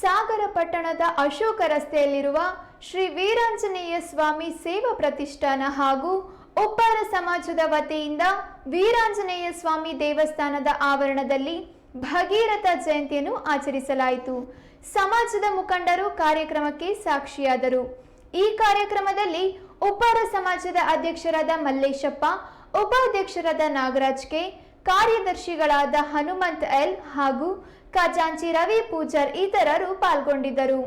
ಸಾಗರ ಪಟ್ಟಣದ ಅಶೋಕ ರಸ್ತೆಯಲ್ಲಿರುವ ಶ್ರೀ ವೀರಾಂಜನೇಯ ಸ್ವಾಮಿ ಸೇವಾ ಪ್ರತಿಷ್ಠಾನ ಹಾಗೂ ಒಪ್ಪಾರ ಸಮಾಜದ ವತಿಯಿಂದ ವೀರಾಂಜನೇಯ ಸ್ವಾಮಿ ದೇವಸ್ಥಾನದ ಆವರಣದಲ್ಲಿ ಭಗೀರಥ ಜಯಂತಿಯನ್ನು ಆಚರಿಸಲಾಯಿತು. ಸಮಾಜದ ಮುಖಂಡರು ಕಾರ್ಯಕ್ರಮಕ್ಕೆ ಸಾಕ್ಷಿಯಾದರು. ಈ ಕಾರ್ಯಕ್ರಮದಲ್ಲಿ ಉಪ್ಪಾರ ಸಮಾಜದ ಅಧ್ಯಕ್ಷರಾದ ಮಲ್ಲೇಶಪ್ಪ ಉಪಾಧ್ಯಕ್ಷರಾದ ನಾಗರಾಜ್ ಕೆ ಕಾರ್ಯದರ್ಶಿಗಳಾದ ಹನುಮಂತ್ ಎಲ್ ಹಾಗೂ ಖಜಾಂಚಿ ರವಿ ಪೂಜಾರ್ ಇತರರು ಪಾಲ್ಗೊಂಡಿದ್ದರು.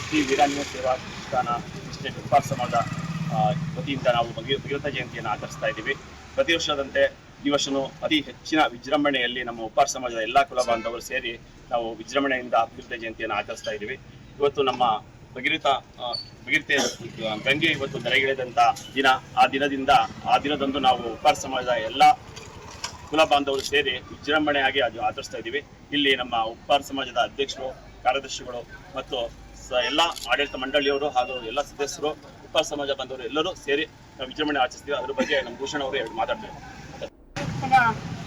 ಶ್ರೀ ವೀರಾಂಜನೇಯ ಸೇವಾ ಪ್ರತಿಷ್ಠಾನ ಸ್ಟೇಟ್ ಉಪ್ಪಾರ ಸಮಾಜ ಆ, ವತಿಯಿಂದ ನಾವು ಭಗೀ ಭಗೀರಥ ಜಯಂತಿಯನ್ನು ಆಚರಿಸ್ತಾ ಇದ್ದೀವಿ ಪ್ರತಿ ವರ್ಷದಂತೆ ಈ ವರ್ಷನೂ ಅತಿ ಹೆಚ್ಚಿನ ವಿಜೃಂಭಣೆಯಲ್ಲಿ ನಮ್ಮ ಉಪ್ಪಾರ ಸಮಾಜದ ಎಲ್ಲ ಕುಲ ಬಾಂಧವರು ಸೇರಿ ನಾವು ವಿಜೃಂಭಣೆಯಿಂದ ಅಭಿವೃದ್ಧಿ ಜಯಂತಿಯನ್ನು ಆಚರಿಸ್ತಾ ಇದ್ದೀವಿ. ಇವತ್ತು ನಮ್ಮ ಭಗೀರಥ ಭಗೀರಥ ಗಂಗೆ ಇವತ್ತು ಧರೆಗಿಳಿದಂಥ ದಿನ. ಆ ದಿನದಿಂದ, ಆ ದಿನದಂದು ನಾವು ಉಪ್ಪಾರ ಸಮಾಜದ ಎಲ್ಲ ಕುಲ ಬಾಂಧವರು ಸೇರಿ ವಿಜೃಂಭಣೆಯಾಗಿ ಅದು ಆಚರಿಸ್ತಾ ಇದ್ದೀವಿ. ಇಲ್ಲಿ ನಮ್ಮ ಉಪ್ಪಾರ ಸಮಾಜದ ಅಧ್ಯಕ್ಷರು, ಕಾರ್ಯದರ್ಶಿಗಳು ಮತ್ತು ಎಲ್ಲ ಆಡಳಿತ ಮಂಡಳಿಯವರು ಹಾಗೂ ಎಲ್ಲ ಸದಸ್ಯರು, ಉಪ್ಪಾರ ಸಮಾಜ ಬಾಂಧವರು ಎಲ್ಲರೂ ಸೇರಿ ವಿಜೃಂಭಣೆ ಆಚರಿಸ್ತೀವಿ, ಅದ್ರ ಬಗ್ಗೆ ನಮ್ಮ ಭೂಷಣ್ ಅವರು ಎರಡು ಮಾತಾಡ್ತಾರೆ.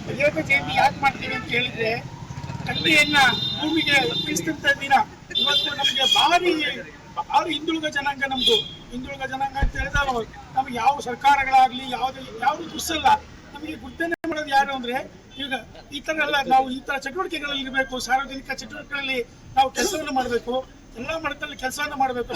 ಭಗೀರಥ ಜಯಂತಿ ಯಾಕೆ ಮಾಡ್ತೀವಿ ಅಂತ ಹೇಳಿದ್ರೆ ಗಂಗೆಯನ್ನ ಭೂಮಿಗೆ ಒಪ್ಪಿಸಿದಂತ ದಿನ. ಇವತ್ತು ನಮಗೆ ಭಾರಿ ಭಾರಿ ಹಿಂದುಳಿದ ಜನಾಂಗ ನಮ್ದು. ಹಿಂದುಳಿದ ಜನಾಂಗ ಅಂತ ಹೇಳಿದಾಗ ನಮ್ಗೆ ಯಾವ ಸರ್ಕಾರಗಳಾಗ್ಲಿ, ಯಾವ್ದು ಯಾವ್ದು ದುಸ್ಸಲ್ಲ. ನಮಗೆ ಗುರ್ತನೆ ಮಾಡೋದು ಯಾರು ಅಂದ್ರೆ, ಈಗ ಈ ತರ ಎಲ್ಲ ನಾವು ಈ ತರ ಚಟುವಟಿಕೆಗಳಲ್ಲಿ ಇರಬೇಕು, ಸಾರ್ವಜನಿಕ ಚಟುವಟಿಕೆಗಳಲ್ಲಿ ನಾವು ಕೆಲಸವನ್ನು ಮಾಡಬೇಕು, ಎಲ್ಲ ಮಟ್ಟದಲ್ಲಿ ಕೆಲಸವನ್ನು ಮಾಡಬೇಕು.